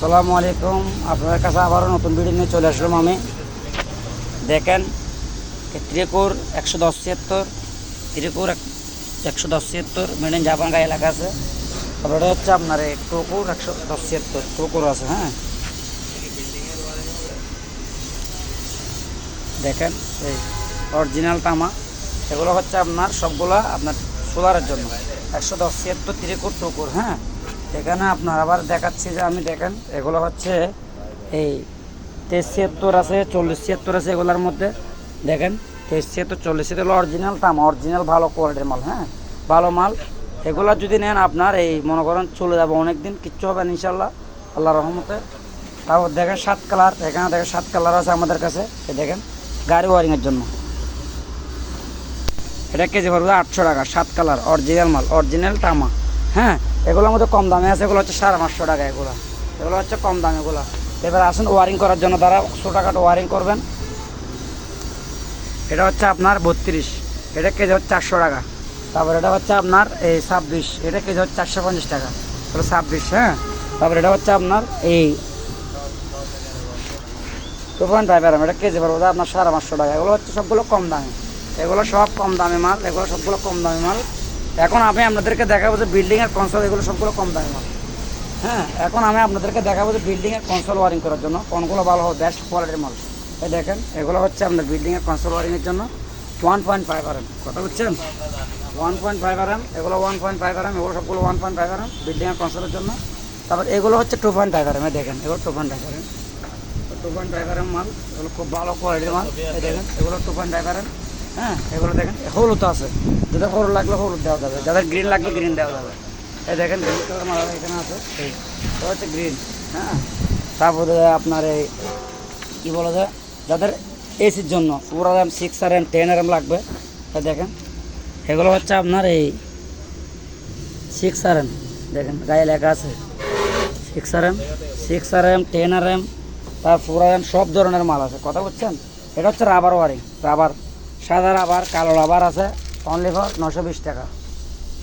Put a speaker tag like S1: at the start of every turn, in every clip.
S1: সালামু আলাইকুম। আপনাদের কাছে আবারও নতুন ভিডিও নিয়ে চলে আসলাম আমি। দেখেন ত্রিকুর একশো দশ ছিয়াত্তর, ত্রিকুর এক- একশো দশ ছিয়াত্তর মেড ইন জাপান গায়ে লেখা আছে। তারপরে হচ্ছে আপনার এই টুকুর একশো দশ ছিয়াত্তর, টুকুর আছে হ্যাঁ। দেখেন, এই অরিজিনাল তামা, এগুলো হচ্ছে আপনার সবগুলা আপনার সোলারের জন্য। একশো দশ ছিয়াত্তর ত্রিকুর টুকুর হ্যাঁ। এখানে আপনার আবার দেখাচ্ছি যে আমি দেখেন, এগুলো হচ্ছে এই তেইশ ছিয়াত্তর আছে, চল্লিশ ছিয়াত্তর আছে এগুলোর মধ্যে। দেখেন, তেইশ ছিয়াত্তর, চল্লিশ ছিয়াত্তর অরিজিনাল তামা অরিজিনাল ভালো কোয়ালিটির মাল হ্যাঁ? ভালো মাল। এগুলো যদি নেন আপনার, এই মনে করেন চলে যাবে অনেক দিন কিচ্ছু হবে না ইনশাল্লাহ আল্লাহ রহমতে। তারপর দেখেন সাত কালার, এখানে দেখেন সাত কালার আছে আমাদের কাছে, এই দেখেন, গাড়ি ওয়ারিংয়ের জন্য। এটা কেজি পড়বে আটশো টাকা, সাত কালার অরিজিনাল মাল অরিজিনাল তামা হ্যাঁ? এগুলোর মধ্যে কম দামে আছে, এগুলো হচ্ছে সাড়ে পাঁচশো টাকা এগুলো। এগুলো হচ্ছে কম দামে এগুলো। এবার আসুন ওয়ারিং করার জন্য, তারা ছোটোখাটো ওয়ারিং করবেন। এটা হচ্ছে আপনার বত্রিশ, এটা কেজি হচ্ছে চারশো টাকা। তারপর এটা হচ্ছে আপনার এই ছাব্বিশ, এটা কেজি হচ্ছে চারশো পঞ্চাশ টাকা। তাহলে ছাব্বিশ হ্যাঁ? তারপর এটা হচ্ছে আপনার এই টু পয়েন্ট ফাইভ আরাম এটা কেজি পড়বে আপনার সাড়ে পাঁচশো টাকা। এগুলো হচ্ছে সবগুলো কম দামে। এগুলো সব কম দামে মাল, এগুলো সবগুলো কম দামে মাল। এখন আমি আপনাদেরকে দেখাবো যে বিল্ডিংয়ের কনসোল এগুলো সবগুলো কম দামে মাল। হ্যাঁ এখন আমি আপনাদেরকে দেখাবো যে বিল্ডিংয়ের কনসোল ওয়ারিং করার জন্য কোনগুলো ভালো হবে বেস্ট কোয়ালিটির মাল। এই দেখেন, এগুলো হচ্ছে আপনার বিল্ডিংয়ের কনসোল ওয়ারিংয়ের জন্য ওয়ান পয়েন্ট ফাইভ আরাম কথা বুঝছেন? ওয়ান পয়েন্ট ফাইভ আরাম এগুলো ওয়ান পয়েন্ট ফাইভ আরাম এগুলো সবগুলো ওয়ান পয়েন্ট ফাইভ আরাম বিল্ডিংয়ের কনসোলের জন্য। তারপর এগুলো হচ্ছে টু পয়েন্ট ফাইভ আরাম এই দেখেন, এগুলো টু পয়েন্ট ফাইভ আরাম টু পয়েন্ট ড্রাইভারের মাল, এগুলো খুব ভালো কোয়ালিটির মাল, এই দেখেন, এগুলো টু পয়েন্ট ড্রাইভারের হ্যাঁ এগুলো দেখেন হলুদ আছে। যেটা হলুদ লাগলে হলুদ দেওয়া যাবে যাদের গ্রিন লাগবে গ্রিন দেওয়া যাবে। এই দেখেন গ্রিন কালার মাল এখানে আছে। এই। হচ্ছে গ্রিন হ্যাঁ। তারপরে আপনার এই কী বলা যায় যাদের এসির জন্য পুরো দাম six R M ten R M লাগবে এই দেখেন। এগুলো হচ্ছে আপনার এই সিক্স আর এম দেখেন গায়ে লেখা আছে। Six R M six R M ten R M তার ফোর আর এম সব ধরনের মাল আছে। কথা বুঝছেন? এটা হচ্ছে রাবার ওয়ারিং রাবার সাদা রাবার কালো রাবার আছে অনলি ফর নশো বিশ টাকা।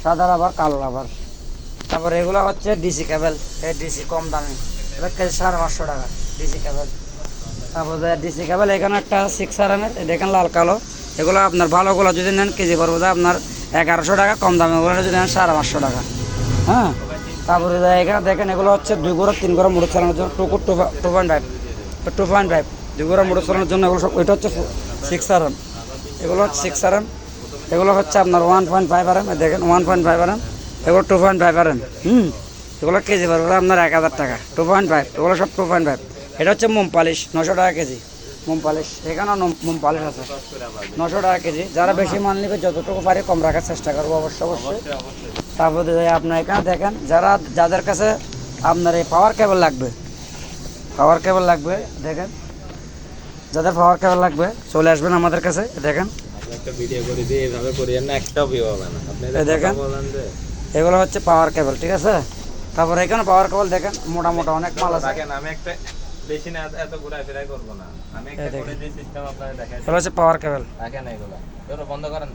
S1: সাদা রাবার কালো রাবার তারপর এগুলো হচ্ছে ডিসি কেবল, এই ডিসি কম দামে। এটা কেজি সাড়ে পাঁচশো টাকা, ডিসি কেবল। তারপর ডিসি কেবল, এখানে একটা সিক্স আর এমের দেখেন লাল কালো। এগুলো আপনার ভালোগুলো যদি নেন কেজি পড়বে আপনার এগারোশো টাকা, কম দামে ওগুলো যদি নেন সাড়ে পাঁচশো টাকা। হ্যাঁ? তারপরে এখানে দেখেন, এগুলো হচ্ছে দুই গোড়া তিন গোড়া মোটর চালানোর জন্য টুকুর two point five. Two point five, দুই গোড়া মোটর চালানোর জন্য এগুলো সব, এটা হচ্ছে সিক্স আর এম এগুলো সিক্স আর এম এগুলো হচ্ছে আপনার one point five R M দেখেন one point five R M এগুলো two point five R M হুম? এগুলো কেজি পড়বে আপনার এক হাজার টাকা টু পয়েন্ট ফাইভ এগুলো সব টু পয়েন্ট ফাইভ এটা হচ্ছে মোম পালিশ, নশো টাকা কেজি, মোম পালিশ, এখানেও মোম পালিশ আছে। নশো টাকা কেজি, যারা বেশি মাল নিবে যতটুকু পারে কম রাখার চেষ্টা করব, অবশ্যই অবশ্যই। তারপরে আপনার এখানে দেখেন, যারা, যাদের কাছে আপনার এই পাওয়ার কেবল লাগবে পাওয়ার কেবল লাগবে, দেখেন। যাদের পাওয়ার কেবল লাগবে। চলে আসবেন আমাদের কাছে দেখেন। দেখেন। এগুলো হচ্ছে পাওয়ার কেবল ঠিক আছে? তারপর এখানে পাওয়ার কেবল দেখেন মোটা মোটা অনেক মাল আছে।
S2: আমি একটা বেশি না এত করব না। আমি একটা
S1: দেখেন।
S2: করে দিয়ে সিস্টেম আপনাদের দেখাই
S1: এগুলো হচ্ছে পাওয়ার কেবল
S2: দেখেন এগুলো। এগুলো বন্ধ করেন।